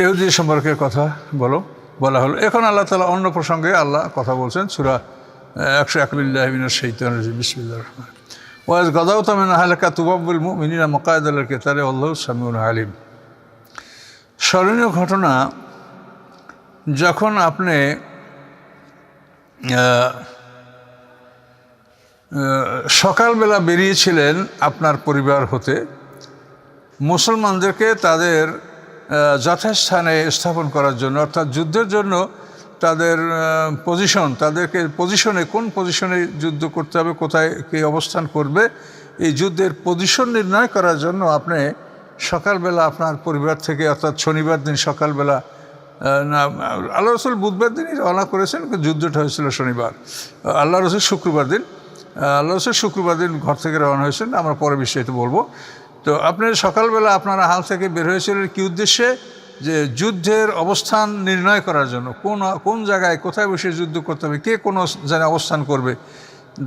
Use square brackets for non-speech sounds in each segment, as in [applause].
ইহুদি সম্পর্কে কথা বলো, বলা হলো। এখন আল্লাহ তালা অন্য প্রসঙ্গে আল্লাহ কথা বলছেন, সুরা একশো একবিল্লাহমিনের শৈতান বিসমিল্লা রহমান ওয়াজ গদাও তামিন হালাকা তুবাবুল মিনিনা মকায়দালের কেতারে আল্লাহ সামিউল আলিম। স্মরণীয় ঘটনা, যখন আপনি সকালবেলা বেরিয়েছিলেন আপনার পরিবার হতে, মুসলমানদেরকে তাদের যথাস্থানে স্থাপন করার জন্য, অর্থাৎ যুদ্ধের জন্য তাদের পজিশন তাদেরকে পজিশনে কোন পজিশনে যুদ্ধ করতে হবে, কোথায় কে অবস্থান করবে, এই যুদ্ধের পজিশন নির্ণয় করার জন্য আপনি সকালবেলা আপনার পরিবার থেকে, অর্থাৎ শনিবার দিন সকালবেলা না, আল্লাহ রসুল বুধবার দিনই রওনা করেছেন যুদ্ধটা হয়েছিল শনিবার। আল্লাহ রসুল শুক্রবার দিন আল্লাহ রসুল শুক্রবার দিন ঘর থেকে রওনা হয়েছেন, আমরা পরে বিস্তারিত বলব। তো আপনি সকালবেলা আপনারা হাল থেকে বের হয়েছিলেন কী উদ্দেশ্যে? যে যুদ্ধের অবস্থান নির্ণয় করার জন্য। কোন কোন জায়গায় কোথায় বসে যুদ্ধ করতে হবে? কে কোন জায়গায় অবস্থান করবে?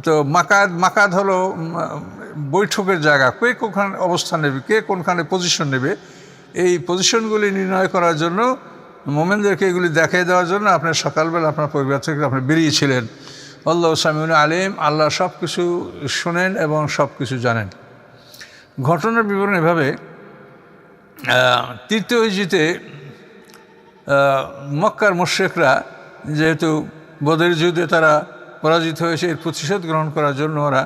তো মাকাদ মাকাদ হলো বৈঠকের জায়গা। কে কোনখানে অবস্থান নেবে? কে কোনখানে পজিশন নেবে? এই পজিশনগুলি নির্ণয় করার জন্য, মোমেনদেরকে এগুলি দেখাই দেওয়ার জন্য আপনার সকালবেলা আপনার পরিবার থেকে আপনি বেরিয়েছিলেন। আল্লাহ সামিউল আলিম, আল্লাহ সব কিছু শোনেন এবং সব কিছু জানেন। ঘটনার বিবরণ এভাবে তৃতীয় হিজিতে মক্কার মোশেকরা যেহেতু বদের যুদ্ধে তারা পরাজিত হয়েছে, এর প্রতিশোধ গ্রহণ করার জন্য ওরা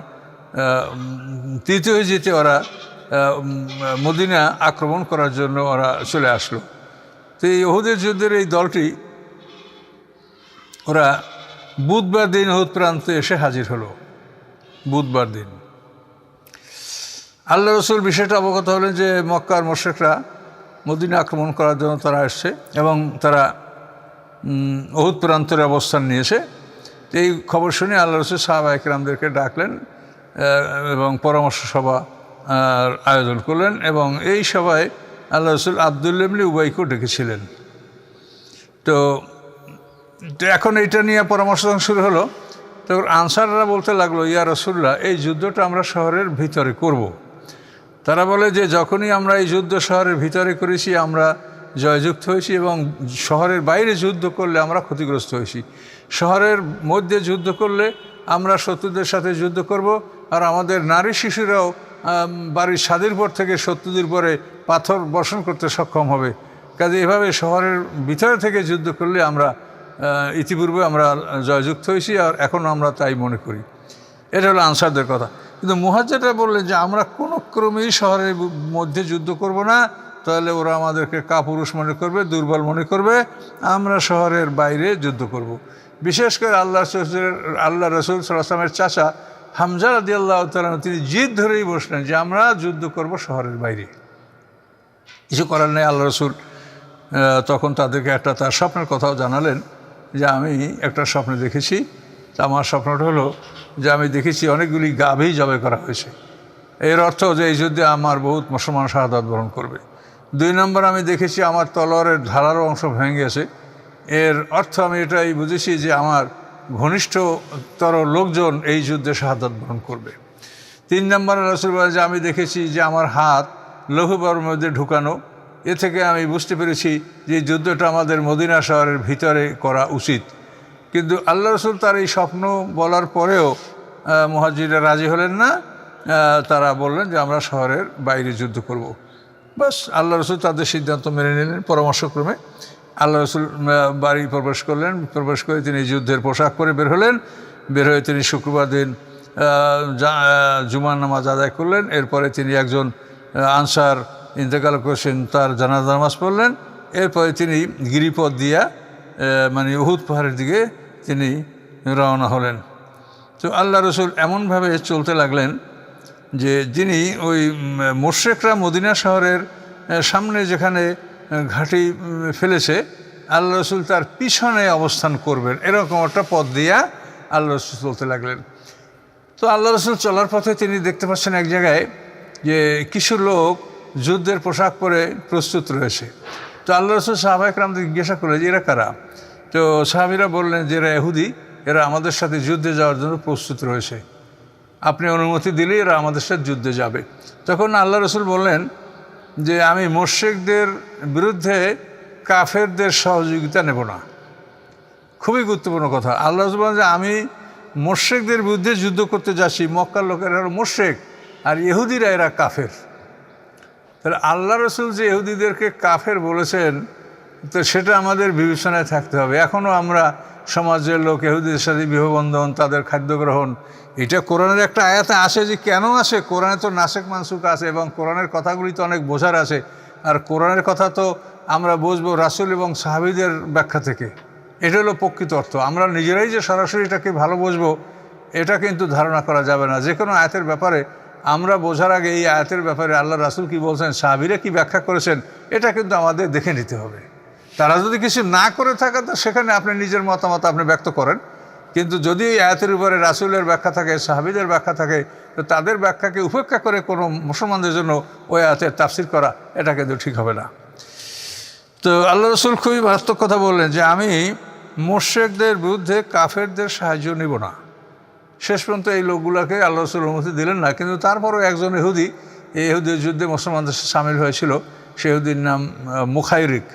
তৃতীয় হিজিতে ওরা মদিনা আক্রমণ করার জন্য ওরা চলে আসলো। তো এই ওহুদের যুদ্ধের এই দলটি, ওরা বুধবার দিন ওহুদ প্রান্তে এসে হাজির হলো। বুধবার দিন। আল্লাহ রসুল বিষয়টা অবগত হলেন যে মক্কার মোশেকরা মদিনা আক্রমণ করার জন্য তারা এসছে এবং তারা অহুদ প্রান্তরে অবস্থান নিয়েছে। এই খবর শুনে আল্লাহ রসুল সাহাবা একরামদেরকে ডাকলেন এবং পরামর্শ সভা আয়োজন করলেন এবং এই সভায় আল্লাহ রসুল আবদুল্লামলি উবাইকেও ডেকেছিলেন। তো এখন এটা নিয়ে পরামর্শ শুরু হলো। তখন আনসাররা বলতে লাগল, ইয়া রসুল্লাহ এই যুদ্ধটা আমরা শহরের ভিতরে করব। তারা বলে যে যখনই আমরা এই যুদ্ধ শহরের ভিতরে করেছি, আমরা জয়যুক্ত হয়েছি এবং শহরের বাইরে যুদ্ধ করলে আমরা ক্ষতিগ্রস্ত হয়েছি। শহরের মধ্যে যুদ্ধ করলে আমরা শত্রুদের সাথে যুদ্ধ করব আর আমাদের নারী শিশুরাও বাড়ির স্বাদের পর থেকে শত্রুদের পরে পাথর বর্ষণ করতে সক্ষম হবে। কাজে এভাবে শহরের ভিতরে থেকে যুদ্ধ করলে আমরা ইতিপূর্বে আমরা জয়যুক্ত হয়েছি আর এখন আমরা তাই মনে করি। এটা হলো আনসারদের কথা। কিন্তু মুহাজ্জাটা বললেন যে, আমরা কোনো ক্রমেই শহরের মধ্যে যুদ্ধ করব না। তাহলে ওরা আমাদেরকে কাপুরুষ মনে করবে, দুর্বল মনে করবে। আমরা শহরের বাইরে যুদ্ধ করব। বিশেষ করে আল্লাহ আল্লাহ রসুল সাল্লামের চাচা হামজা রাদি আল্লাহ তালাম তিনি জিদ ধরেই বসলেন যে, আমরা যুদ্ধ করব শহরের বাইরে। কিছু করার নেই, আল্লাহ রসুল তখন তাদেরকে একটা তার স্বপ্নের কথাও জানালেন যে, আমি একটা স্বপ্ন দেখেছি। আমার স্বপ্নটা হলো যে আমি দেখেছি অনেকগুলি গাভী জবাই করা হয়েছে। এর অর্থ যে এই যুদ্ধে আমার বহুত মুসলমান শাহাদ বরণ করবে। দুই নম্বর আমি দেখেছি আমার তলোয়ারের ধারারও অংশ ভেঙে গেছে। এর অর্থ আমি এটাই বুঝেছি যে আমার ঘনিষ্ঠতর লোকজন এই যুদ্ধে শাহাদাত বরণ করবে। তিন নম্বর রসুল যে আমি দেখেছি যে আমার হাত লৌহবার মধ্যে ঢুকানো। এ থেকে আমি বুঝতে পেরেছি যে যুদ্ধটা আমাদের মদিনা শহরের ভিতরে করা উচিত। কিন্তু আল্লাহ রসুল তার এই স্বপ্ন বলার পরেও মহাজিরা রাজি হলেন না। তারা বললেন যে আমরা শহরের বাইরে যুদ্ধ করব। বাস আল্লাহ রসুল তাদের সিদ্ধান্ত মেনে নিলেন পরামর্শক্রমে। আল্লাহ রসুল বাড়ি প্রবেশ করলেন। প্রবেশ করে তিনি যুদ্ধের পোশাক পরে বের হলেন। বের হয়ে তিনি শুক্রবার দিন আহ, জা- আহ, জুমার নামাজ আদায় করলেন। এরপরে তিনি একজন আনসার ইন্তেকাল করেছেন তার জানাজা নামাজ পড়লেন। এরপরে তিনি গিরিপথ দিয়া মানে উহুদ পাহাড়ের দিকে তিনি রওনা হলেন। তো আল্লাহ রসুল এমনভাবে চলতে লাগলেন যে যিনি ওই মোর্শেকরা মদিনা শহরের সামনে যেখানে ঘাঁটি ফেলেছে, আল্লাহ রসুল তার পিছনে অবস্থান করবেন। এরকম একটা পথ দিয়া আল্লাহ রসুল চলতে লাগলেন। তো আল্লাহ রসুল চলার পথে তিনি দেখতে পাচ্ছেন এক জায়গায় যে কিছু লোক যুদ্ধের পোশাক পরে প্রস্তুত রয়েছে। তো আল্লাহ রসুল সাহাবাহিকরামদের জিজ্ঞাসা করলেন যে এরা কারা? তো সাহাবিরা বললেন যে, এরা এহুদি এরা আমাদের সাথে যুদ্ধে যাওয়ার জন্য প্রস্তুত রয়েছে। আপনি অনুমতি দিলেই এরা আমাদের সাথে যুদ্ধে যাবে। তখন আল্লাহ রসুল বললেন যে, আমি মোর্শেকদের বিরুদ্ধে কাফেরদের সহযোগিতা নেব না। খুবই গুরুত্বপূর্ণ কথা। আল্লাহ রসুল বলেন যে, আমি মোর্শেকদের বিরুদ্ধে যুদ্ধ করতে যাচ্ছি। মক্কার লোকেরা মোর্শেক আর ইহুদিরা এরা কাফের। তাহলে আল্লাহ রসুল যে ইহুদিদেরকে কাফের বলেছেন তো সেটা আমাদের বিবেচনায় থাকতে হবে। এখনও আমরা সমাজের লোক ইহুদিদের সাথে বিবাহবন্ধন, তাদের খাদ্য গ্রহণ এটা কোরআনের একটা আয়াতে আসে যে কেন আসে? কোরআনে তো নাসেক মানসুক আছে এবং কোরআনের কথাগুলি তো অনেক বোঝার আছে। আর কোরআনের কথা তো আমরা বুঝব রাসুল এবং সাহাবিদের ব্যাখ্যা থেকে। এটা হলো প্রকৃত অর্থ। আমরা নিজেরাই যে সরাসরি এটাকে ভালো বুঝব, এটা কিন্তু ধারণা করা যাবে না। যে কোনো আয়াতের ব্যাপারে আমরা বোঝার আগে এই আয়াতের ব্যাপারে আল্লাহ রাসুল কি বলছেন, সাহাবিরা কি ব্যাখ্যা করেছেন, এটা কিন্তু আমাদের দেখে নিতে হবে। তারা যদি কিছু না করে থাকে, তো সেখানে আপনি নিজের মতামত আপনি ব্যক্ত করেন। কিন্তু যদি এই আয়াতের উপরে রাসুলের ব্যাখ্যা থাকে, সাহাবিদের ব্যাখ্যা থাকে, তো তাদের ব্যাখ্যাকে উপেক্ষা করে কোনো মুসলমানদের জন্য ওই আয়াতের তাফসির করা, এটা কিন্তু ঠিক হবে না। তো আল্লাহ রসুল খুবই মারাত্মক কথা বললেন যে, আমি মোর্শেকদের বিরুদ্ধে কাফেরদের সাহায্য নিব না। শেষ পর্যন্ত এই লোকগুলোকে আল্লাহ রসুল অনুমতি দিলেন না, কিন্তু তারপরও একজন ইহুদি, এই ইহুদির যুদ্ধে মুসলমানদের সামিল হয়েছিল। সে ইহুদির নাম মুখাইরিক।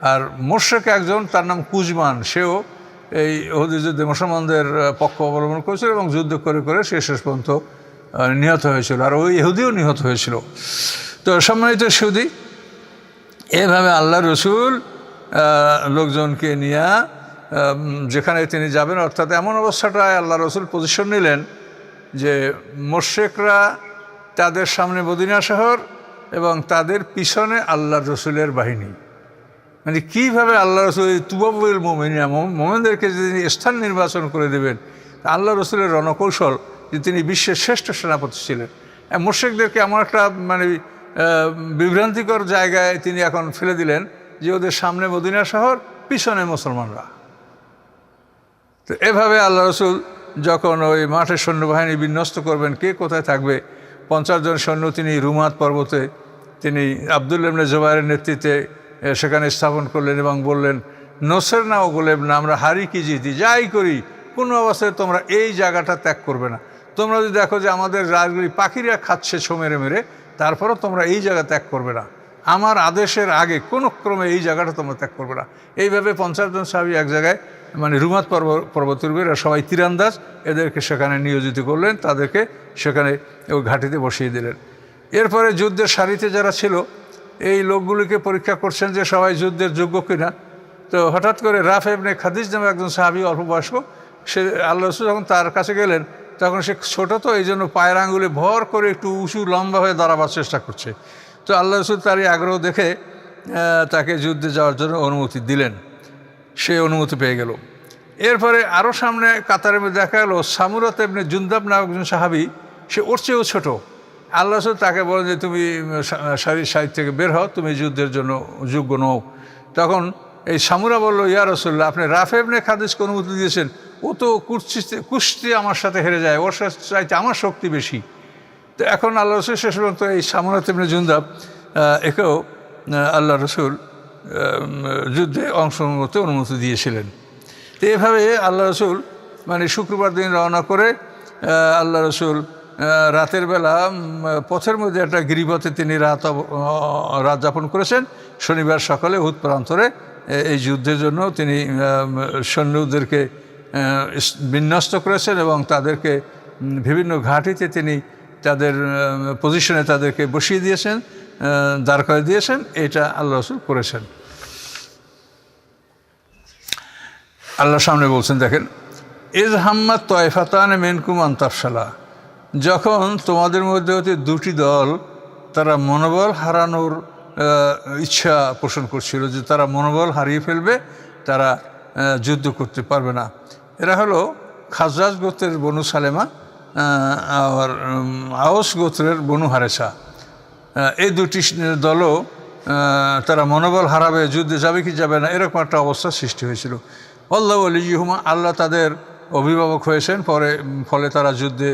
আর মোর্শেক একজন, তার নাম কুজমান সেও এই ইহুদি যুদ্ধে মুসলমানদের পক্ষ অবলম্বন করেছিল এবং যুদ্ধ করে করে সে শেষ পর্যন্ত নিহত হয়েছিল। আর ওই ইহুদিও নিহত হয়েছিল। তো সম্মানিত সুদী এভাবে আল্লাহ রসুল লোকজনকে নিয়ে যেখানে তিনি যাবেন, অর্থাৎ এমন অবস্থাটায় আল্লাহ রসুল পজিশন নিলেন যে মোর্শেকরা তাদের সামনে মদিনা শহর এবং তাদের পিছনে আল্লাহ রসুলের বাহিনী। মানে কীভাবে আল্লাহ রসুল তুবাবুল মোমিনিয়া মোমেনদেরকে যে তিনি স্থান নির্বাচন করে দেবেন আল্লাহ রসুলের রণকৌশল যে তিনি বিশ্বের শ্রেষ্ঠ সেনাপতি ছিলেন। মোর্শেকদেরকে এমন একটা মানে বিভ্রান্তিকর জায়গায় তিনি এখন ফেলে দিলেন যে ওদের সামনে মদিনা শহর, পিছনে মুসলমানরা। তো এভাবে আল্লাহ রসুল যখন ওই মাঠের সৈন্যবাহিনী বিন্যস্ত করবেন, কে কোথায় থাকবে? পঞ্চাশ জন সৈন্য তিনি রুমাত পর্বতে তিনি আবদুল্লাবনে জোবাইরের নেতৃত্বে সেখানে স্থাপন করলেন এবং বললেন, নসের না ও না, আমরা হারি কি জিতি? যাই করি, কোনো অবস্থায় তোমরা এই জায়গাটা ত্যাগ করবে না। তোমরা যদি দেখো যে আমাদের রাজগুলি পাখিরা খাচ্ছে ছো মেরে মেরে তারপরও তোমরা এই জায়গা ত্যাগ করবে না। আমার আদেশের আগে কোনো ক্রমে এই জায়গাটা তোমরা ত্যাগ করবে না। এইভাবে পঞ্চাশ জন সাহাবি এক জায়গায় মানে রুমাত পর্ব পর্বতের এরা সবাই তীরান্দাজ, এদেরকে সেখানে নিয়োজিত করলেন, তাদেরকে সেখানে ওই ঘাটিতে বসিয়ে দিলেন। এরপরে যুদ্ধের সারিতে যারা ছিল এই লোকগুলিকে পরীক্ষা করছেন যে সবাই যুদ্ধের যোগ্য কিনা। তো হঠাৎ করে রাফ এবনে খাদিজ নামে একজন সাহাবি অল্প বয়স্ক সে আল্লাহ রসুল যখন তার কাছে গেলেন, তখন সে ছোট তো, এই জন্য পায়ের আঙ্গুলে ভর করে একটু উঁচু, লম্বা হয়ে দাঁড়াবার চেষ্টা করছে। তো আল্লাহ রসুল তারই আগ্রহ দেখে তাকে যুদ্ধে যাওয়ার জন্য অনুমতি দিলেন। সে অনুমতি পেয়ে গেল। এরপরে আরও সামনে মধ্যে দেখা গেলো, সামুরাত এমনি জুন্দাব নামক একজন সাহাবি, সে ওর চেয়েও ছোটো। আল্লাহ তাকে বলেন যে, তুমি শারীর সাহিদ থেকে বের হও, তুমি যুদ্ধের জন্য যোগ্য নও। তখন এই সামুরা বলল, ইয়া রসুল্লাহ আপনি রাফেবনে খাদিজকে অনুমতি দিয়েছেন। ও তো কুস্তিতে কুস্তি আমার সাথে হেরে যায়, ওর সাথে চাইতে আমার শক্তি বেশি। তো এখন আল্লাহ রসুল শেষ পর্যন্ত এই সামুরা তেমনি জুন্দাব একেও আল্লাহ রসুল যুদ্ধে অংশগ্রহণ করতে অনুমতি দিয়েছিলেন। তো এভাবে আল্লাহ রসুল মানে শুক্রবার দিন রওনা করে আল্লাহ রসুল রাতের বেলা পথের মধ্যে একটা গিরিপথে তিনি রাত রাত যাপন করেছেন। শনিবার সকালে হুদ প্রান্তরে এই যুদ্ধের জন্য তিনি সৈন্যদেরকে বিন্যস্ত করেছেন এবং তাদেরকে বিভিন্ন ঘাটিতে তিনি তাদের পজিশনে তাদেরকে বসিয়ে দিয়েছেন দাঁড় করে দিয়েছেন। এটা আল্লাহ রসুল করেছেন। আল্লাহ সামনে বলছেন, দেখেন, ইজ হাম্মাদ তয়ফাতান মেনকুম আন্তাফসালা যখন তোমাদের মধ্যে হতে দুটি দল, তারা মনোবল হারানোর ইচ্ছা পোষণ করছিল যে তারা মনোবল হারিয়ে ফেলবে, তারা যুদ্ধ করতে পারবে না। এরা হলো খাজরাজ গোত্রের বনু সালেমা আর আওস গোত্রের বনু হারেসা। এই দুটি দলও তারা মনোবল হারাবে, যুদ্ধে যাবে কি যাবে না, এরকম একটা অবস্থা সৃষ্টি হয়েছিল। আল্লাহ আলিহুমা আল্লাহ তাদের অভিভাবক হয়েছেন, পরে ফলে তারা যুদ্ধে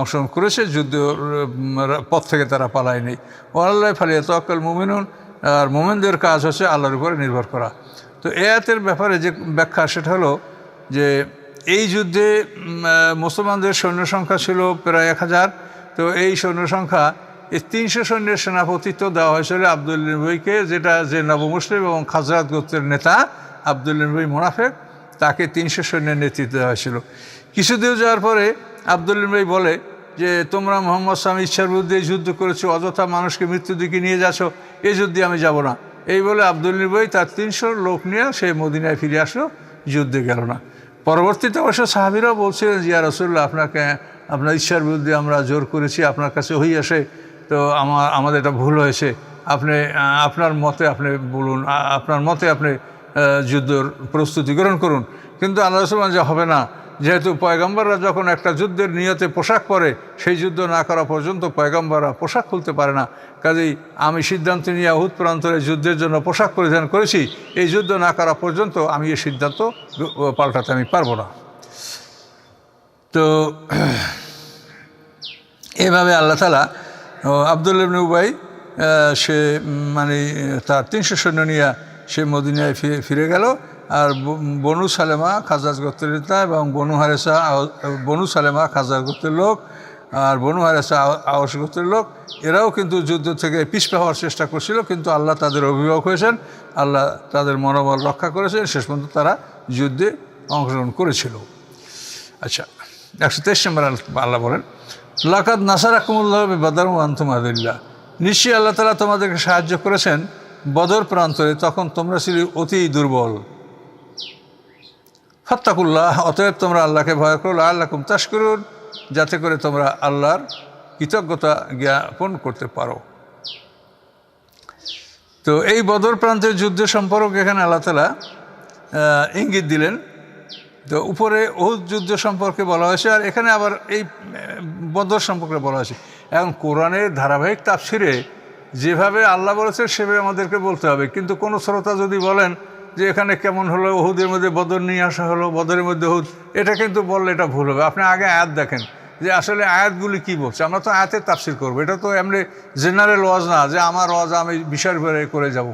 অংশগ্রহণ করেছে যুদ্ধ পথ থেকে তারা পালায়নি। ও আল্লাহ ফালিয়া তকাল মোমিনুন, আর মোমেনদের কাজ হচ্ছে আল্লাহর উপরে নির্ভর করা। তো এ আয়াতের ব্যাপারে যে ব্যাখ্যা, সেটা হলো যে এই যুদ্ধে মুসলমানদের সৈন্য সংখ্যা ছিল প্রায় এক হাজার। তো এই সৈন্য সংখ্যা, এই তিনশো সৈন্যের সেনাপতিত্ব দেওয়া হয়েছিল আবদুল নবীকে, যেটা যে নবমুসলিম এবং খাজরাত গোত্রের নেতা আবদুল নবী মোনাফেক, তাকে তিনশো সৈন্যের নেতৃত্ব দেওয়া হয়েছিল। কিছুদিন যাওয়ার পরে আবদুল নবী বলে যে, তোমরা মোহাম্মদ স্বামী ইচ্ছার বিরুদ্ধে যুদ্ধ করেছ, অযথা মানুষকে মৃত্যুর দিকে নিয়ে যাচ্ছ এই যুদ্ধে আমি যাব না। এই বলে আবদুল নিবই তার তিনশো লোক নিয়ে সে মদিনায় ফিরে আসলো, যুদ্ধে গেল না। পরবর্তীতে অবশ্য সাহাবিরাও বলছিলেন জিয়া রসুল্লাহ আপনাকে, আপনার ইচ্ছার বিরুদ্ধে আমরা জোর করেছি, আপনার কাছে হই আসে, তো আমার, আমাদের এটা ভুল হয়েছে। আপনি, আপনার মতে আপনি বলুন আপনার মতে আপনি যুদ্ধর প্রস্তুতি গ্রহণ করুন। কিন্তু আল্লাহ রসুল্লাহ যে, হবে না। যেহেতু পয়গম্বররা যখন একটা যুদ্ধের নিয়তে পোশাক পরে, সেই যুদ্ধ না করা পর্যন্ত পয়গম্বররা পোশাক খুলতে পারে না। কাজেই আমি সিদ্ধান্ত নিয়ে অহুত প্রান্তরে যুদ্ধের জন্য পোশাক পরিধান করেছি, এই যুদ্ধ না করা পর্যন্ত আমি এই সিদ্ধান্ত পাল্টাতে আমি পারব না। তো, এভাবে আল্লাহ তালা আবদুল ইবনে সে মানে তার তিনশো সৈন্য নিয়ে সে মদিনায় ফিরে গেল। আর বনু সালেমা খাজাজ গোত্রের নেতা এবং বনু হারেসা বনু সালেমা খাজাজ গোত্রের লোক আর বনু হারেসা আও- আওয়াস গোত্রের লোক। এরাও কিন্তু যুদ্ধ থেকে পিছপা হওয়ার চেষ্টা করছিল, কিন্তু আল্লাহ তাদের অভিভাবক হয়েছেন, আল্লাহ তাদের মনোবল রক্ষা করেছেন, শেষ পর্যন্ত তারা যুদ্ধে অংশগ্রহণ করেছিল। আচ্ছা একশো তেইশ নম্বর আল্লাহ বলেন লাকাত নাসার আকুমুল্লাহ বাদার আন্তম আদিল্লা। নিশ্চয়ই আল্লাহ তালা তোমাদেরকে সাহায্য করেছেন বদর প্রান্তরে, তখন তোমরা ছিলে অতি দুর্বল। ফত্তাকুল্লাহ, অতএব তোমরা আল্লাহকে ভয় করো আল্লাহ তাস করুন যাতে করে তোমরা আল্লাহর কৃতজ্ঞতা জ্ঞাপন করতে পারো। তো এই বদর প্রান্তের যুদ্ধ সম্পর্কে এখানে আল্লাহ তালা ইঙ্গিত দিলেন। তো উপরে ওহুদ যুদ্ধ সম্পর্কে বলা হয়েছে, আর এখানে আবার এই বদর সম্পর্কে বলা হয়েছে। এখন কোরআনের ধারাবাহিক তাফসিরে যেভাবে আল্লাহ বলেছে সেভাবে আমাদেরকে বলতে হবে। কিন্তু কোনো শ্রোতা যদি বলেন যে এখানে কেমন হলো, ওহুদের মধ্যে বদর নিয়ে আসা হলো, বদরের মধ্যে ওহুদ, এটা কিন্তু বললে এটা ভুল হবে। আপনি আগে আয়াত দেখেন যে আসলে আয়াতগুলি কী বলছে। আমরা তো আয়াতের তাফসির করব, এটা তো এমনি জেনারেল ওয়াজ না যে আমার ওয়াজ আমি বিষয়ের উপরে করে যাব।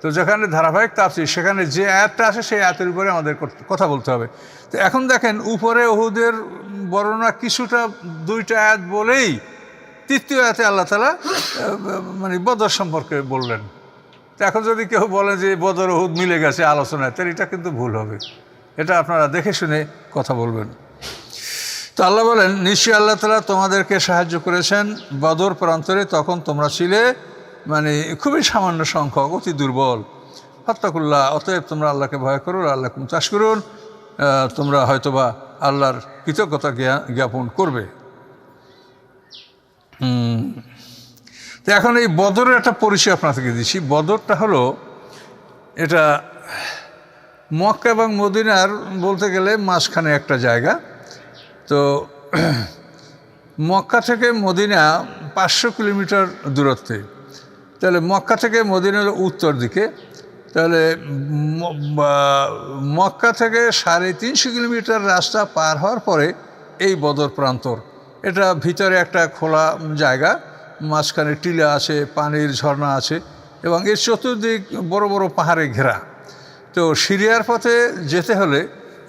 তো যেখানে ধারাবাহিক তাফসির, সেখানে যে আয়াতটা আসে, সেই আয়াতের উপরে আমাদের কথা বলতে হবে। তো এখন দেখেন, উপরে ওহুদের বর্ণনা কিছুটা, দুইটা আয়াত বলেই তৃতীয় আয়াতে আল্লাহ তালা মানে বদর সম্পর্কে বললেন। এখন যদি কেউ বলে যে বদর ওহুদ মিলে গেছে আলোচনায়, তাহলে এটা কিন্তু ভুল হবে। এটা আপনারা দেখে শুনে কথা বলবেন। তো আল্লাহ বলেন, নিশ্চয়ই আল্লাহ তালা তোমাদেরকে সাহায্য করেছেন বদর প্রান্তরে, তখন তোমরা ছিলে মানে খুবই সামান্য সংখ্যক, অতি দুর্বল। হত্যাকুল্লাহ অতএব তোমরা আল্লাহকে ভয় করো আল্লাহ চাষ করুন তোমরা হয়তোবা আল্লাহর কৃতজ্ঞতা জ্ঞা- জ্ঞাপন করবে। হুম। তো এখন এই বদরের একটা পরিচয় আপনাদেরকে দিচ্ছি। বদরটা হলো এটা মক্কা এবং মদিনার বলতে গেলে মাঝখানে একটা জায়গা। তো মক্কা থেকে মদিনা পাঁচশো কিলোমিটার দূরত্বে। তাহলে মক্কা থেকে মদিনা হলো উত্তর দিকে। তাহলে মক্কা থেকে সাড়ে তিনশো কিলোমিটার রাস্তা পার হওয়ার পরে এই বদর প্রান্তর। এটা ভিতরে একটা খোলা জায়গা। মাঝখানে টিলা আছে, পানির ঝর্ণা আছে এবং এর চতুর্দিক বড় বড় পাহাড়ে ঘেরা। তো সিরিয়ার পথে যেতে হলে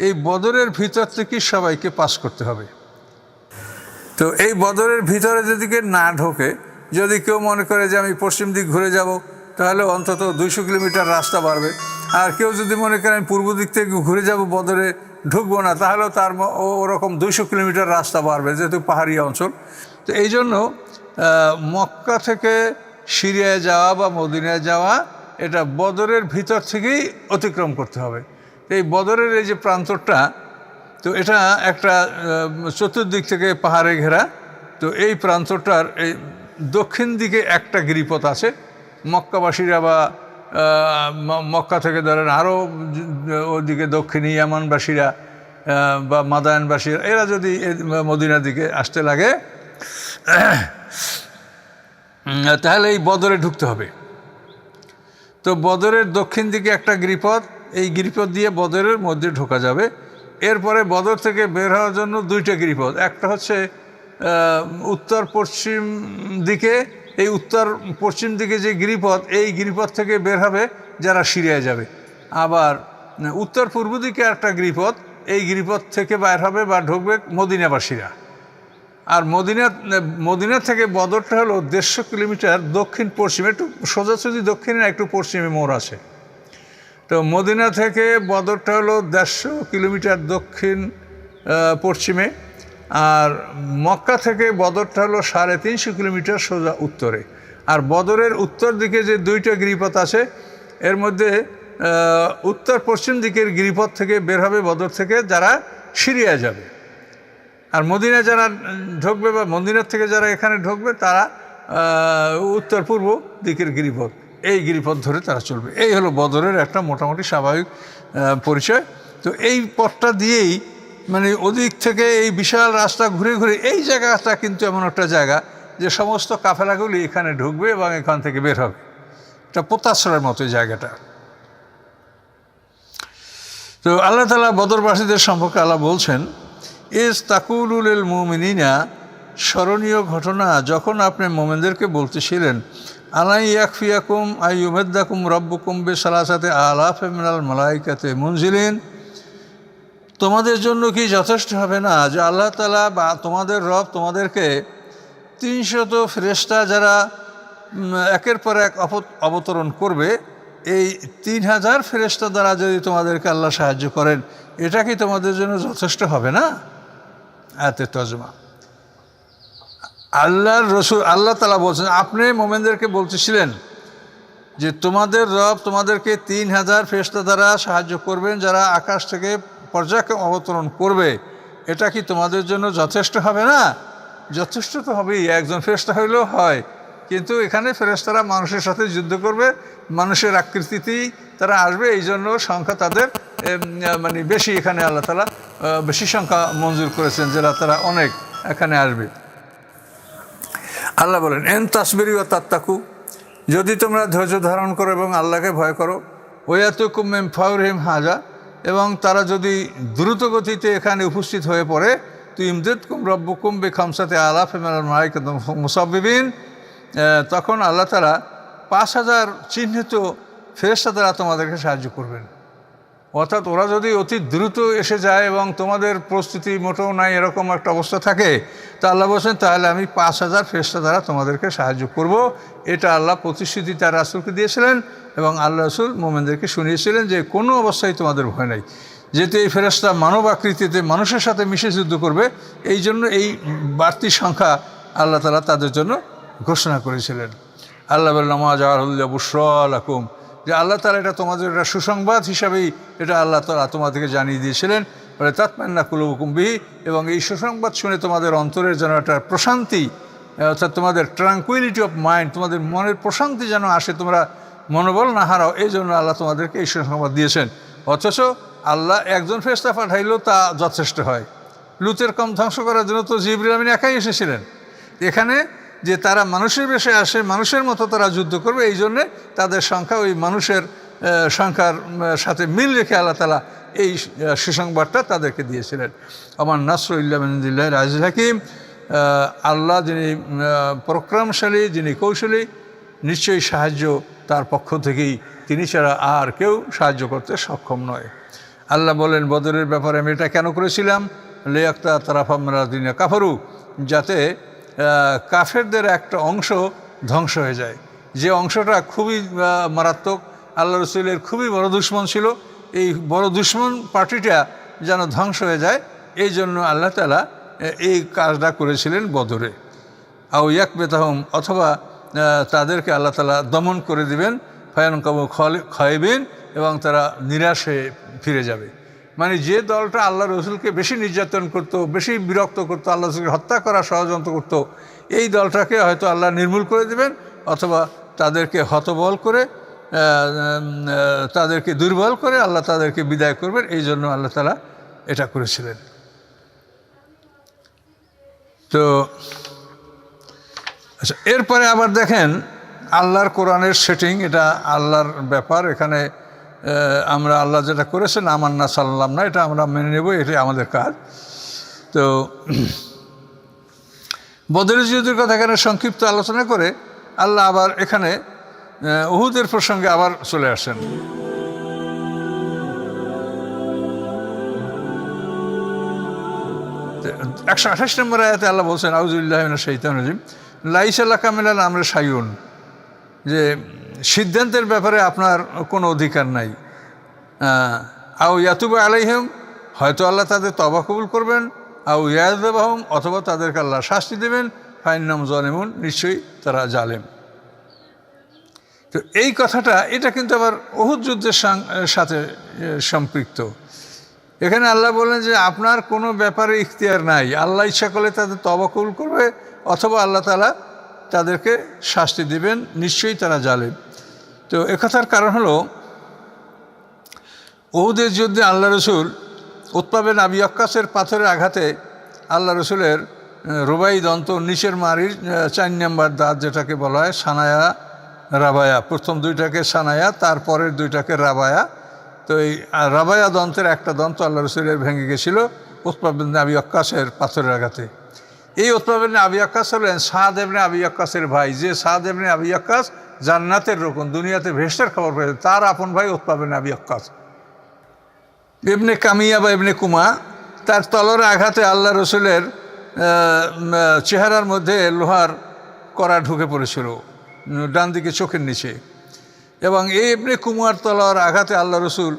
এই বদরের ভিতর থেকে সবাইকে পাস করতে হবে। তো এই বদরের ভিতরে যেদিকে না ঢোকে, যদি কেউ মনে করে যে আমি পশ্চিম দিক ঘুরে যাব, তাহলে অন্তত দুইশো কিলোমিটার রাস্তা বাড়বে। আর কেউ যদি মনে করে আমি পূর্ব দিক থেকে ঘুরে যাব, বদরে ঢুকবো না, তাহলেও তার ওরকম দুইশো কিলোমিটার রাস্তা বাড়বে, যেহেতু পাহাড়ি অঞ্চল। তো এই জন্য মক্কা থেকে সিরিয়ায় যাওয়া বা মদিনায় যাওয়া, এটা বদরের ভিতর থেকেই অতিক্রম করতে হবে। এই বদরের এই যে প্রান্তরটা, তো এটা একটা চতুর্দিক থেকে পাহাড়ে ঘেরা। তো এই প্রান্তটার এই দক্ষিণ দিকে একটা গিরিপথ আছে। মক্কাবাসীরা বা মক্কা থেকে ধরেন আরও ওদিকে দক্ষিণী ইয়ামানবাসীরা বা মাদায়নবাসীরা, এরা যদি মদিনার দিকে আসতে লাগে তাহলে এই বদরে ঢুকতে হবে। তো বদরের দক্ষিণ দিকে একটা গিরিপথ, এই গিরিপথ দিয়ে বদরের মধ্যে ঢোকা যাবে। এরপরে বদর থেকে বের হওয়ার জন্য দুইটা গিরিপথ, একটা হচ্ছে উত্তর পশ্চিম দিকে, এই উত্তর পশ্চিম দিকে যে গিরিপথ, এই গিরিপথ থেকে বের হবে যারা সিরিয়ায় যাবে। আবার, উত্তর পূর্ব দিকে একটা গিরিপথ, এই গিরিপথ থেকে বের হবে বা ঢুকবে মদিনাবাসীরা। আর মদিনা মদিনা থেকে বদরটা হলো দেড়শো কিলোমিটার দক্ষিণ পশ্চিমে, একটু সোজাসুজি দক্ষিণে, একটু পশ্চিমে মোড় আছে। তো মদিনা থেকে বদরটা হলো দেড়শো কিলোমিটার দক্ষিণ পশ্চিমে, আর মক্কা থেকে বদরটা হলো সাড়ে তিনশো কিলোমিটার সোজা উত্তরে। আর বদরের উত্তর দিকে যে দুইটা গিরিপথ আছে, এর মধ্যে উত্তর পশ্চিম দিকের গিরিপথ থেকে বের হবে বদর থেকে, যারা সিরিয়া যাবে। আর মদিনা যারা ঢুকবে বা মদিনার থেকে যারা এখানে ঢুকবে, তারা উত্তর পূর্ব দিকের গিরিপথ, এই গিরিপথ ধরে তারা চলবে। এই হলো বদরের একটা মোটামুটি স্বাভাবিক পরিচয়। তো এই পথটা দিয়েই মানে ওদিক থেকে এই বিশাল রাস্তা ঘুরে ঘুরে, এই জায়গাটা কিন্তু এমন একটা জায়গা যে সমস্ত কাফেলাগুলি এখানে ঢুকবে এবং এখান থেকে বের হবে। এটা পোতাশ্রয়ের মতো জায়গাটা। তো আল্লাহ তালা বদরবাসীদের সম্পর্কে আল্লাহ বলছেন ইস তাকুলুল মুমিনিনা, স্মরণীয় ঘটনা, যখন আপনি মোমেনদেরকে বলতেছিলেন, আলাই ইয়াকফিয়াকুম আই উমেদ্দাকুম রব্বুকুম বে সালাসাতে আলাফ মিনাল মালাইকাতে মুনজিলিন, তোমাদের জন্য কি যথেষ্ট হবে না যে আল্লাহ তালা বা তোমাদের রব তোমাদেরকে তিনশত ফেরেস্তা যারা একের পর এক অবতরণ করবে, এই তিন হাজার ফেরেস্তা দ্বারা যদি তোমাদেরকে আল্লাহ সাহায্য করেন, এটা কি তোমাদের জন্য যথেষ্ট হবে না? এতে তজমা আল্লাহর রসুল, আল্লাহ তালা বলছেন, আপনি মোমেনদেরকে বলতেছিলেন যে তোমাদের রব তোমাদেরকে তিন হাজার ফেস্তা দ্বারা সাহায্য করবেন যারা আকাশ থেকে পর্যায়ক্রম অবতরণ করবে। এটা কি তোমাদের জন্য যথেষ্ট হবে না? যথেষ্ট তো হবেই, একজন ফেরেশতা হইলেও হয়। কিন্তু এখানে ফেরেশতারা মানুষের সাথে যুদ্ধ করবে, মানুষের আকৃতিতেই তারা আসবে এই জন্য সংখ্যা তাদের মানে বেশি এখানে আল্লাহ তালা বেশি সংখ্যা মঞ্জুর করেছেন যারা তারা অনেক এখানে আসবে। আল্লাহ বলেন, এন তাসবিরি ও তাত্তাকু, যদি তোমরা ধৈর্য ধারণ করো এবং আল্লাহকে ভয় করো, ওয়াতুকুম এম ফাউরহিম হাজা, এবং তারা যদি দ্রুত গতিতে এখানে উপস্থিত হয়ে পড়ে তুই ইমদেদ কুম রব্বুকুম বে খামসাতে আলাফ মাইক মুসাবিবিন তখন আল্লাহ তারা পাঁচ হাজার চিহ্নিত ফেরেস্তা দ্বারা তোমাদেরকে সাহায্য করবেন। অর্থাৎ ওরা যদি অতি দ্রুত এসে যায় এবং তোমাদের প্রস্তুতি মোটেও নাই, এরকম একটা অবস্থা থাকে, তা আল্লাহ বলছেন, তাহলে আমি পাঁচ হাজার ফেরস্তা দ্বারা তোমাদেরকে সাহায্য করব। এটা আল্লাহ প্রতিশ্রুতি তার রাসুলকে দিয়েছিলেন এবং আল্লাহ রসুল মোমেনদেরকে শুনিয়েছিলেন যে কোনো অবস্থায় তোমাদের ভয় নাই। যেহেতু এই ফেরস্তা মানব আকৃতিতে মানুষের সাথে মিশে যুদ্ধ করবে, এই জন্য এই বাড়তি সংখ্যা আল্লাহ তালা তাদের জন্য ঘোষণা করেছিলেন। আল্লাহ বললামা জাহারুল্লাহ বুসরাকুম যে আল্লাহ তালা এটা তোমাদের একটা সুসংবাদ হিসাবেই এটা আল্লাহ তালা তোমাদেরকে জানিয়ে দিয়েছিলেন। বলে তাৎমান্না কুলুকুম্বিহি এবং এই সুসংবাদ শুনে তোমাদের অন্তরের যেন একটা প্রশান্তি, অর্থাৎ তোমাদের ট্রাঙ্কুইলিটি অফ মাইন্ড তোমাদের মনের প্রশান্তি যেন আসে, তোমরা মনোবল না হারাও, এই জন্য আল্লাহ তোমাদেরকে এই সুসংবাদ দিয়েছেন। অথচ আল্লাহ একজন ফেস্তা পাঠাইলেও তা যথেষ্ট হয়। লুতের কম ধ্বংস করার জন্য তো জিবরিল আমিন একাই এসেছিলেন। এখানে যে তারা মানুষের বেশে আসে, মানুষের মতো তারা যুদ্ধ করবে, এই জন্যে তাদের সংখ্যা ওই মানুষের সংখ্যার সাথে মিল রেখে আল্লাহ তালা এই সুসংবাদটা তাদেরকে দিয়েছিলেন। আমার নাসর ইল্লামিল্লাহ রাজিল হাকিম আল্লাহ যিনি পরাক্রমশালী, যিনি কৌশলী, নিশ্চয়ই সাহায্য তার পক্ষ থেকেই তিনি ছাড়া আর কেউ সাহায্য করতে সক্ষম নয়। আল্লাহ বলেন, বদরের ব্যাপারে আমি এটা কেন করেছিলাম? লেয়াক্তা তারাফামিনা কাফারু, যাতে কাফেরদের একটা অংশ ধ্বংস হয়ে যায়। যে অংশটা খুবই মারাত্মক, আল্লাহ রসুলের খুবই বড় দুশ্মন ছিল। এই বড় দুশ্মন পার্টিটা যেন ধ্বংস হয়ে যায়, এই জন্য আল্লাহ তালা এই কাজটা করেছিলেন বদরে। আউ ইয়াক বেতাহম অথবা তাদেরকে আল্লাহ তালা দমন করে দিবেন ফয়ান কাবু খাইবেন এবং তারা নিরাশ হয়ে ফিরে যাবে। মানে যে দলটা আল্লাহ রসুলকে বেশি নির্যাতন করত, বেশি বিরক্ত করতো, আল্লাহ রসুলকে হত্যা করা ষড়যন্ত্র করতো, এই দলটাকে হয়তো আল্লাহ নির্মূল করে দেবেন অথবা তাদেরকে হতবল করে তাদেরকে দুর্বল করে আল্লাহ তাদেরকে বিদায় করবেন। এই জন্য আল্লাহ তালা এটা করেছিলেন। তো আচ্ছা এরপরে আবার দেখেন আল্লাহর কোরআনের সেটিং এটা আল্লাহর ব্যাপার। এখানে আমরা আল্লাহ যেটা করেছেন আমার না সাল্লাম না, এটা আমরা মেনে নেব, এটাই আমাদের কাজ। তো [clears throat] বদরের যুদ্ধের কথা এখানে সংক্ষিপ্ত আলোচনা করে আল্লাহ আবার এখানে উহুদের প্রসঙ্গে আবার চলে আসেন। একশো আঠাশ নম্বর আয়াতে আল্লাহ বলছেন আউজুল্লাহ শৈতান রাজিম লাইসাল্লাহ কামিলাল আমরা সাইউন যে সিদ্ধান্তের ব্যাপারে আপনার কোনো অধিকার নাই। আও ইয়াতুবা আলাইহিম, হয়তো আল্লাহ তাদের তবা কবুল করবেন, আও ইয়াদাবাহম অথবা তাদেরকে আল্লাহ শাস্তি দেবেন ফাইনাম জলেমুন নিশ্চয়ই তারা জালেম। তো এই কথাটা, এটা কিন্তু আবার অহুদ যুদ্ধের সাথে সম্পৃক্ত। এখানে আল্লাহ বলেন যে, আপনার কোনো ব্যাপারে ইখতিয়ার নাই। আল্লাহ ইচ্ছা করলে তাদের তবা কবুল করবে, অথবা আল্লাহ তালা তাদেরকে শাস্তি দিবেন, নিশ্চয়ই তারা জালেম। তো একথার কারণ হলো ওহুদের যুদ্ধে আল্লাহ রসুল উৎপাবেন আবি আক্কাসের পাথরের আঘাতে আল্লাহ রসুলের রুবাই দন্ত নিচের মারির চার নম্বর দাঁত যেটাকে বলা হয়, সানায়া, রাবায়া। প্রথম দুইটাকে সানায়া, তারপরের দুইটাকে রাবায়া। তো এই রাবায়া দন্তের একটা দন্ত আল্লাহ রসুলের ভেঙে গেছিল উৎপাবেন আবি আক্কাসের পাথরের আঘাতে। এই উৎপাবেন আবি আক্কাস হলেন এমনি আবি আক্কাসের ভাই। যে এমনি আবি আক্কাস জান্নাতের রকম দুনিয়াতে ভেস্টের খবর পেয়েছে। তার আপন ভাই উৎপাবেন আবি আক্কাস। ইবনে কামিয়া বা ইবনে কুমা, তার তলর আঘাতে আল্লাহ রসুলের চেহারার মধ্যে লোহার করা ঢুকে পড়েছিল, ডান দিকে চোখের নিচে। এবং এই ইবনে কুমার তলার আঘাতে আল্লাহ রসুল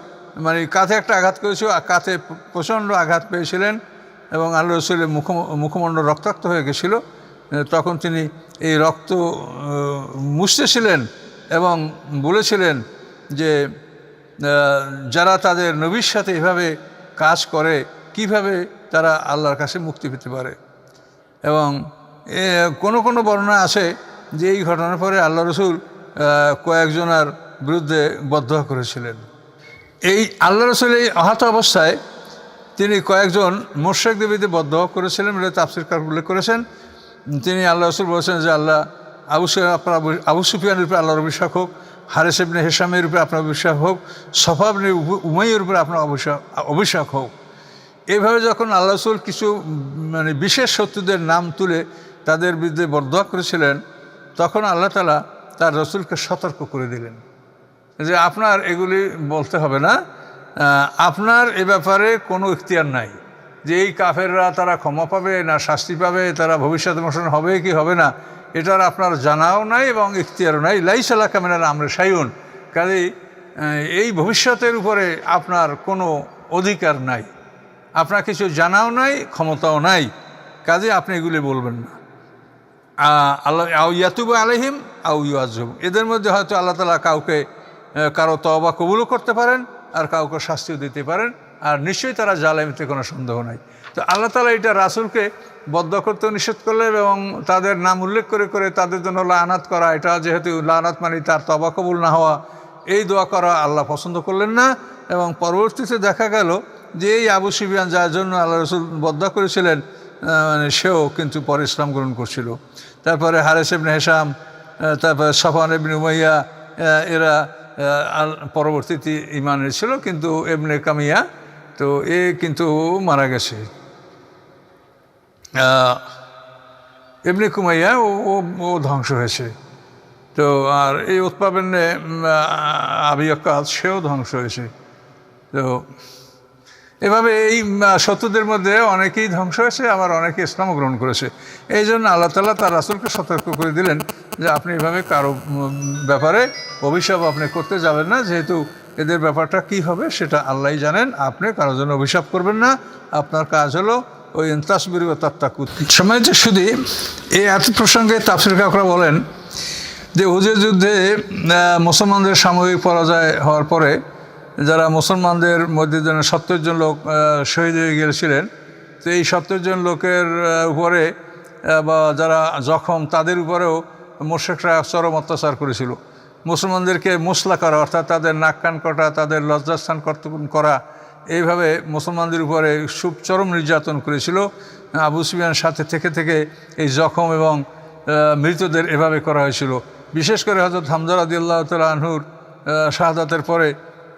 মানে কাঁধে একটা আঘাত করেছিল, আর কাঁধে প্রচণ্ড আঘাত পেয়েছিলেন। এবং আল্লাহ রসুলের মুখ মুখমণ্ডল রক্তাক্ত হয়ে গেছিল। তখন তিনি এই রক্ত মুছতেছিলেন এবং বলেছিলেন যে যারা তাদের নবীর সাথে এভাবে কাজ করে, কীভাবে তারা আল্লাহর কাছে মুক্তি পেতে পারে? এবং কোনো কোনো বর্ণনা আছে যে এই ঘটনার পরে আল্লাহ রসুল কয়েকজনার বিরুদ্ধে বদ্ধ করেছিলেন। এই আল্লাহ রসুল এই আহত অবস্থায় তিনি কয়েকজন মোর্শেক দেবীতে বদ্ধ করেছিলেন বলে তাফসিরকার উল্লেখ করেছেন। তিনি আল্লাহ রসুল বলেছেন যে আল্লাহ আবু আপনার আবু- সুফিয়ানের উপরে আল্লাহর অভিষেক হোক, হারেস ইবনে হেসামের উপরে আপনার অভিষেক হোক সফাবনে উমাইয়ের উপরে আপনার অভিষেক অভিষেক হোক। এইভাবে যখন আল্লাহ রসুল কিছু মানে বিশেষ শত্রুদের নাম তুলে তাদের বিরুদ্ধে বরদোয়া করেছিলেন, তখন আল্লাহ তালা তার রসুলকে সতর্ক করে দিলেন। যে আপনার এগুলি বলতে হবে না আপনার এ ব্যাপারে কোনো ইখতিয়ার নাই যে এই কাফেররা তারা ক্ষমা পাবে না শাস্তি পাবে, তারা ভবিষ্যৎ মোশন হবে কি হবে না, এটার আপনার জানাও নাই এবং ইখতিয়ারও নাই। লাইসালা কামেনার আমরা সাইউন কাজেই এই ভবিষ্যতের উপরে আপনার কোনো অধিকার নাই। আপনার কিছু জানাও নাই, ক্ষমতাও নাই। কাজে আপনি এগুলি বলবেন না। আল্লাহ আউ ইয়াতুব আলহিম আউ ইয়াজুব এদের মধ্যে হয়তো আল্লাহ তালা কাউকে কারও তবা কবুলও করতে পারেন আর কাউকে শাস্তিও দিতে পারেন, আর নিশ্চয়ই তারা জালেমিতে কোনো সন্দেহ নাই। তো আল্লাহ তালা এটা রাসুলকে বদ্ধ করতে নিষেধ করলেন এবং তাদের নাম উল্লেখ করে করে তাদের জন্য লানাত করা, এটা যেহেতু লানাত মানে তার তবা কবুল না হওয়া, এই দোয়া করা আল্লাহ পছন্দ করলেন না এবং পরবর্তীতে দেখা গেল যে এই আবু সিবিয়ান যার জন্য আল্লাহ রসুল বদ্ধ করেছিলেন মানে সেও কিন্তু পরে ইসলাম গ্রহণ করছিল। তারপরে হারেস ইবনে হেসাম তারপরে সফান ইবনে উমাইয়া এরা পরবর্তীতে ইমান ছিল কিন্তু এমনে কামিয়া, তো এ কিন্তু মারা গেছে। এমনি কুমাইয়া ও, ও- ধ্বংস হয়েছে। তো আর এই উৎপাদনে আবিয়াকাত সেও ধ্বংস হয়েছে। তো এভাবে এই শত্রুদের মধ্যে অনেকেই ধ্বংস হয়েছে, আবার অনেকে ইসলাম গ্রহণ করেছে। এই জন্য আল্লাহ তালা তার রাসুলকে সতর্ক করে দিলেন যে আপনি এভাবে কারও ব্যাপারে অভিশাপ আপনি করতে যাবেন না, যেহেতু এদের ব্যাপারটা কি হবে সেটা আল্লাহই জানেন। আপনি কারোর জন্য অভিশাপ করবেন না। আপনার কাজ হলো ওই ইন্তাসবির ও তাত্তাকুত। সময় যে শুধু এই এত প্রসঙ্গে তাফসির কাকরা বলেন যে হুজের যুদ্ধে মুসলমানদের সাময়িক পরাজয় হওয়ার পরে যারা মুসলমানদের মধ্যে যেন সত্তর জন লোক শহীদ হয়ে গিয়েছিলেন তো এই সত্তর জন লোকের উপরে বা যারা জখম, তাদের উপরেও মোর্শেকরা চরম অত্যাচার করেছিল। মুসলমানদেরকে মুসলা করা, অর্থাৎ তাদের নাক কান কটা, তাদের লজ্জাস্থান কর্তন করা, এইভাবে মুসলমানদের উপরে খুব চরম নির্যাতন করেছিল। আবু সুফিয়ানের সাথে থেকে থেকে এই জখম এবং মৃতদের এভাবে করা হয়েছিল। বিশেষ করে হজরত হামজার আদিল্লাহ তাল আনহুর শাহাদাতের পরে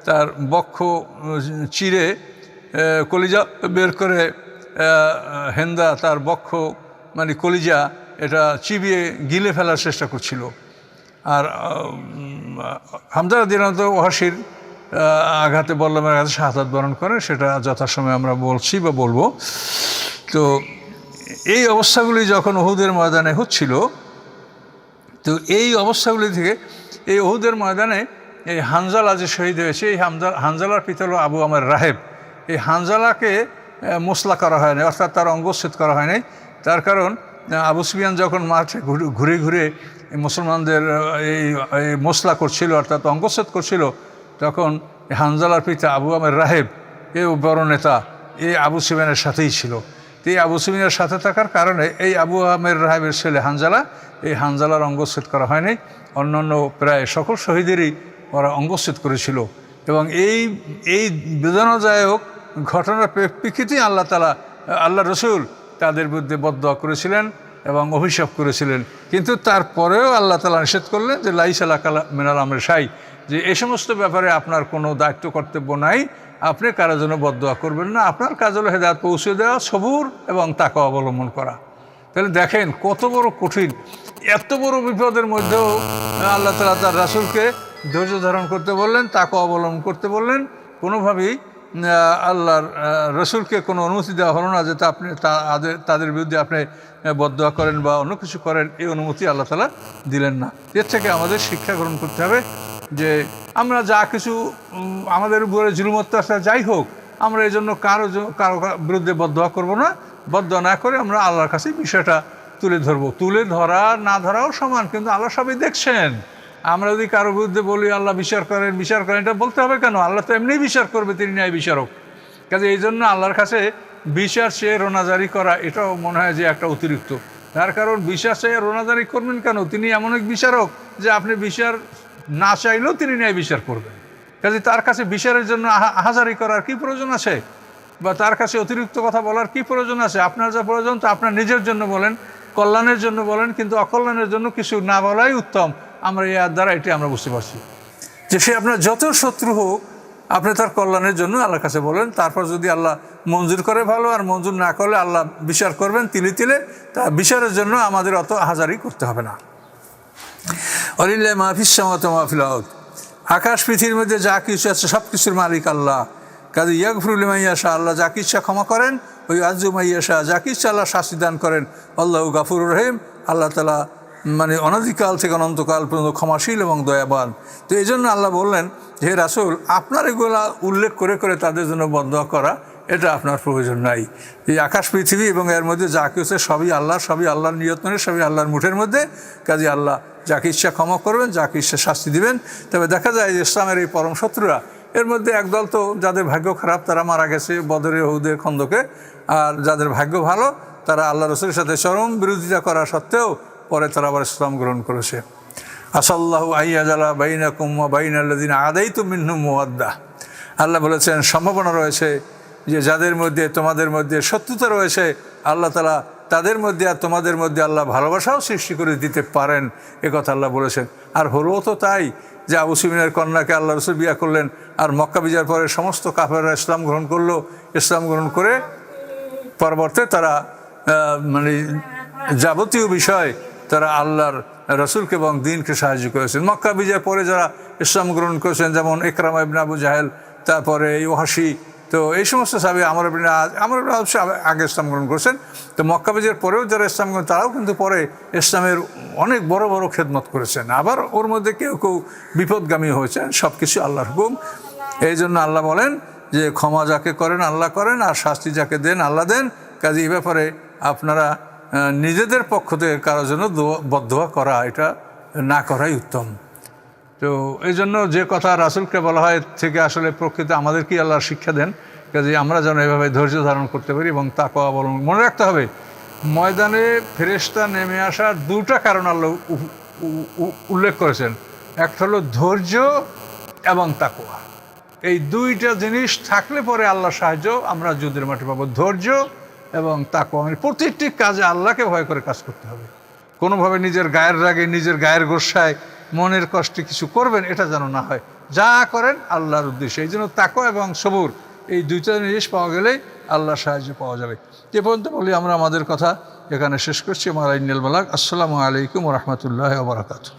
তার বক্ষ চিরে কলিজা বের করে হেন্দা তার বক্ষ মানে কলিজা, এটা চিবিয়ে গিলে ফেলার চেষ্টা করছিল। আর হামদার দিনান্ত ওহাসির আঘাতে, বল্লমের আঘাতে শাহাদাত বরণ করে, সেটা যথাসময়ে আমরা বলছি বা বলব। তো, এই অবস্থাগুলি যখন ওহুদের ময়দানে হচ্ছিল, তো এই অবস্থাগুলি থেকে, এই ওহুদের ময়দানে এই হানজালা যে শহীদ হয়েছে, এই হানজালার পিতা হলো আবু আমার রাহেব। এই হানজালাকে মোসলা করা হয়নি অর্থাৎ তার অঙ্গচ্ছেদ করা হয়নি তার কারণ আবু সুফিয়ান যখন মাঠে ঘুরে- ঘুরে মুসলমানদের এই মোসলা করছিল, অর্থাৎ অঙ্গচ্ছেদ করছিল, তখন হানজালার পিতা আবু আমের রাহেব, এ বড় নেতা এই আবু সুফিয়ানের সাথেই ছিল। তো এই আবু সুফিয়ানের সাথে থাকার কারণে এই আবু আমের রাহেবের ছেলে হানজালা, এই হানজালার অঙ্গচ্ছেদ করা হয়নি। অন্যান্য প্রায় সকল শহীদেরই ওরা অঙ্গচ্ছেদ করেছিল। এবং এই এই বেদনাদায়ক ঘটনার প্রেক্ষিতেই আল্লাহ তালা আল্লাহ রসুল তাদের বিরুদ্ধে বদয়া করেছিলেন এবং অভিশাপ করেছিলেন। কিন্তু তারপরেও আল্লাহ তালা নিষেধ করলেন যে লাইসালা কালা মিনাল আমরে সাই যে এ সমস্ত ব্যাপারে আপনার কোনো দায়িত্ব, কর্তব্য নাই, আপনি কারোর জন্য বদয়া করবেন না। আপনার কাজ হলো হেদায়ত পৌঁছে দেওয়া, সবুর এবং তাকে অবলম্বন করা। তাহলে দেখেন কত বড় কঠিন, এত বড় বিপদের মধ্যেও আল্লাহ তালা তার রাসুলকে ধৈর্য ধারণ করতে বললেন, তাকে অবলম্বন করতে বললেন। কোনোভাবেই আল্লাহর রসুলকে কোনো অনুমতি দেওয়া হলো না যে তা আপনি তাদের তাদের বিরুদ্ধে আপনি বদয়া করেন বা অন্য কিছু করেন, এই অনুমতি আল্লাহ তালা দিলেন না। এর থেকে আমাদের শিক্ষা গ্রহণ করতে হবে যে আমরা যা কিছু আমাদের উপরে জুলুম যাই হোক, আমরা এই জন্য কারও কারও বিরুদ্ধে বদয়া করব না। বদয়া না করে আমরা আল্লাহর কাছে বিষয়টা তুলে ধরবো। তুলে ধরা না ধরাও সমান, কিন্তু আল্লাহ সবই দেখছেন। আমরা যদি কারও বিরুদ্ধে বলি, আল্লাহ বিচার করেন বিচার করেন, এটা বলতে হবে কেন? আল্লাহ তো এমনিই বিচার করবে, তিনি ন্যায় বিচারক। কাজে এই জন্য আল্লাহর কাছে বিচার চেয়ে রোনাজারি করা, এটাও মনে হয় যে একটা অতিরিক্ত। তার কারণ, বিচার চেয়ে রোনাজারি করবেন কেন? তিনি এমন এক বিচারক যে আপনি বিচার না চাইলেও তিনি ন্যায় বিচার করবেন। কাজে তার কাছে বিচারের জন্য আহা- আহাজারি করার কি প্রয়োজন আছে? বা তার কাছে অতিরিক্ত কথা বলার কি প্রয়োজন আছে? আপনার যা প্রয়োজন তা আপনার নিজের জন্য বলেন, কল্যাণের জন্য বলেন, কিন্তু অকল্যাণের জন্য কিছু না বলাই উত্তম। আমরা ইয়ার দ্বারা এটি আমরা বুঝতে পারছি। যে সে আপনার যত শত্রু হোক, আপনি তার কল্যাণের জন্য আল্লাহর কাছে বলেন, তারপর যদি আল্লাহ মঞ্জুর করে ভালো আর মঞ্জুর না করলে আল্লাহ বিচার করবেন তিলে তিলে, তা বিচারের জন্য আমাদের অত হাজারি করতে হবে না। অলিল্লাহ মাহফিস মাহফিল আকাশ, পৃথিবীর মধ্যে যা কিছু আছে সব কিছুর মালিক আল্লাহ। কাজে ইয়াকফরুল মাইয়াশা আল্লাহ যা ইচ্ছা ক্ষমা করেন ওই আজু মাইয়াশা যা ইচ্ছা আল্লাহ শাস্তি দান করেন। আল্লাহ গাফুর রহিম। আল্লাহ তালা মানে অনাদিকাল থেকে অনন্তকাল পর্যন্ত ক্ষমাশীল এবং দয়াবান। তো এই জন্য আল্লাহ বললেন, হে রাসুল, আপনার এগুলা উল্লেখ করে করে তাদের জন্য বন্ধ করা, এটা আপনার প্রয়োজন নাই। এই আকাশ, পৃথিবী এবং এর মধ্যে যা কিছু সবই আল্লাহ, সবই আল্লাহর নিয়তনে সবই আল্লাহর মুঠের মধ্যে। কাজে আল্লাহ যাকে ইচ্ছা ক্ষমা করবেন, যাকে ইচ্ছা শাস্তি দিবেন। তবে দেখা যায় যে ইসলামের এই পরম শত্রুরা, এর মধ্যে একদল তো যাদের ভাগ্য খারাপ, তারা মারা গেছে বদরে হৌদের খন্দকে। আর যাদের ভাগ্য ভালো, তারা আল্লাহ রসুলের সাথে চরম বিরোধিতা করা সত্ত্বেও পরে তারা আবার ইসলাম গ্রহণ করেছে। আসাল্লাহ আইয়াজালা বাইনা কুম্মা বাইন আল্লাদিন আদাই তো মিন্নু মুয়াদ্দা আল্লাহ বলেছেন, সম্ভাবনা রয়েছে যে যাদের মধ্যে, তোমাদের মধ্যে শত্রুতা রয়েছে, আল্লাহ তালা তাদের মধ্যে আর তোমাদের মধ্যে আল্লাহ ভালোবাসাও সৃষ্টি করে দিতে পারেন, এ কথা আল্লাহ বলেছেন। আর হলো তো তাই যে আবু সুমিনের কন্যাকে আল্লাহ রসুল বিয়া করলেন, আর মক্কা বিজার পরে সমস্ত কাফেররা ইসলাম গ্রহণ করল। ইসলাম গ্রহণ করে পরবর্তে তারা মানে যাবতীয় বিষয় তারা আল্লাহর রসুলকে এবং দিনকে সাহায্য করেছেন। মক্কা বিজয়ের পরে যারা ইসলাম গ্রহণ করেছেন, যেমন একরাম ইবনে আবু জাহেল, তারপরে ওহাসি তো এই সমস্ত সাবে আমার আমার অবশ্যই আগে ইসলাম গ্রহণ করেছেন। তো মক্কা বিজয়ের পরেও যারা ইসলাম গ্রহণ তারাও কিন্তু পরে ইসলামের অনেক বড় বড় খেদমত করেছেন। আবার ওর মধ্যে কেউ কেউ বিপদগামী হয়েছেন সব কিছু আল্লাহর হুকুম। এই জন্য আল্লাহ বলেন যে ক্ষমা যাকে করেন, আল্লাহ করেন, আর শাস্তি যাকে দেন, আল্লাহ দেন। কাজে এই ব্যাপারে আপনারা নিজেদের পক্ষ থেকে কারোর জন্য দোয়া- বদদোয়া করা, এটা না করাই উত্তম। তো এই জন্য যে কথা রাসুলকে বলা হয়, থেকে আসলে প্রকৃত আমাদেরকেই আল্লাহ শিক্ষা দেন? কাজে আমরা যেন এভাবে ধৈর্য ধারণ করতে পারি এবং তাকে অবলম্বন মনে রাখতে হবে, ময়দানে ফেরেশতা নেমে আসার দুটা কারণ আল্লাহ উল্লেখ করেছেন। একটা হলো ধৈর্য এবং তাকোয়া এই দুইটা জিনিস থাকলে পরে আল্লাহ সাহায্য আমরা যুদ্ধের মাঠে পাবো। ধৈর্য এবং তাকোয়া মানে প্রতিটি কাজে আল্লাহকে ভয় করে কাজ করতে হবে। কোনোভাবে নিজের গায়ের রাগে, নিজের গায়ের গোসায়, মনের কষ্টে কিছু করবেন, এটা যেন না হয়। যা করেন আল্লাহর উদ্দেশ্যে। এই জন্য তাকো এবং সবুর, এই দুইটা জিনিস পাওয়া গেলেই আল্লাহর সাহায্য পাওয়া যাবে। এ পর্যন্ত বলি আমরা আমাদের কথা এখানে শেষ করছি। আমার আইনাল মালাক আসসালামু আলাইকুম রহমতুল্লাহ বারাকাতু